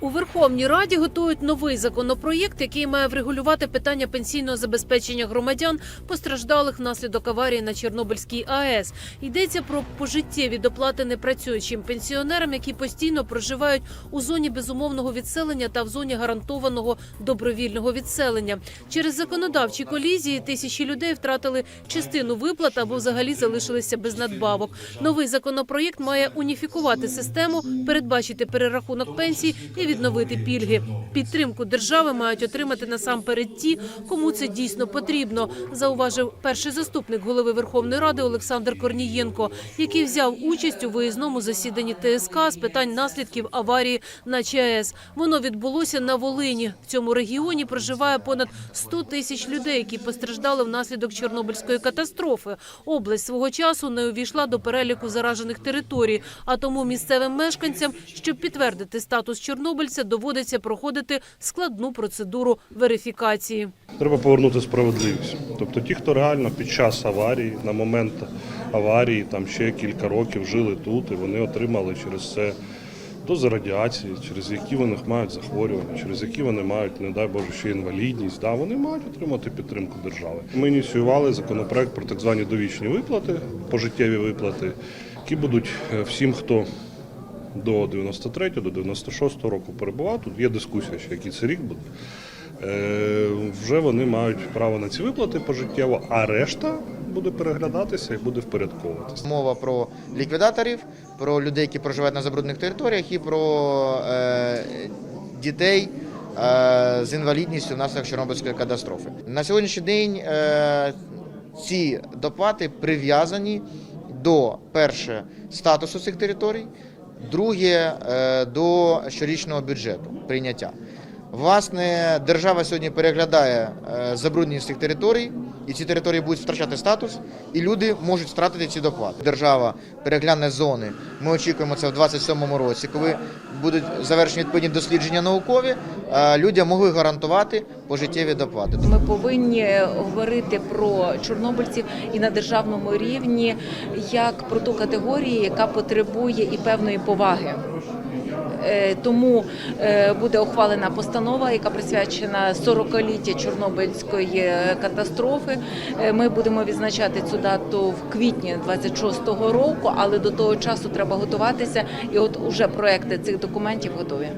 У Верховній Раді готують новий законопроєкт, який має врегулювати питання пенсійного забезпечення громадян, постраждалих внаслідок аварії на Чорнобильській АЕС. Йдеться про пожиттєві доплати непрацюючим пенсіонерам, які постійно проживають у зоні безумовного відселення та в зоні гарантованого добровільного відселення. Через законодавчі колізії тисячі людей втратили частину виплат або взагалі залишилися без надбавок. Новий законопроєкт має уніфікувати систему, передбачити перерахунок пенсій і відновити пільги. Підтримку держави мають отримати насамперед ті, кому це дійсно потрібно, зауважив перший заступник голови Верховної Ради Олександр Корнієнко, який взяв участь у виїзному засіданні ТСК з питань наслідків аварії на ЧАЕС. Воно відбулося на Волині. В цьому регіоні проживає понад 100 тисяч людей, які постраждали внаслідок Чорнобильської катастрофи. Область свого часу не увійшла до переліку заражених територій, а тому місцевим мешканцям, щоб підтвердити статус чорнобильця, доводиться проходити складну процедуру верифікації. Треба повернути справедливість. Тобто ті, хто реально під час аварії, на момент аварії, там ще кілька років жили тут, і вони отримали через це дози радіації, через які вони мають захворювання, через які вони мають, не дай Боже, ще інвалідність. Да, вони мають отримати підтримку держави. Ми ініціювали законопроект про так звані довічні виплати, пожиттєві виплати, які будуть е, всім, хто до 93 до 96 року перебував. Тут є дискусія, ще який це рік буде. Е, вже вони мають право на ці виплати пожиттєво, а решта буде переглядатися і буде впорядковуватися. Мова про ліквідаторів, про людей, які проживають на забруднених територіях, і про е, дітей е, з інвалідністю внаслідок Чорнобильської катастрофи. На сьогоднішній день е, ці доплати прив'язані до перше статусу цих територій, друге е, до щорічного бюджету прийняття. Власне, держава сьогодні переглядає е, забрудненість цих територій, і ці території будуть втрачати статус, і люди можуть втратити ці доплати. Держава перегляне зони. Ми очікуємо це в 2027 році, коли будуть завершені відповідні дослідження наукові. е, Людям могли гарантувати пожиттєві доплати. Ми повинні говорити про чорнобильців і на державному рівні як про ту категорію, яка потребує і певної поваги. Е, Тому е, буде ухвалена постанова, яка присвячена 40-ліття Чорнобильської катастрофи. Е, Ми будемо відзначати цю дату в квітні 26-го року, але до того часу треба готуватися. І от уже проекти цих документів готові.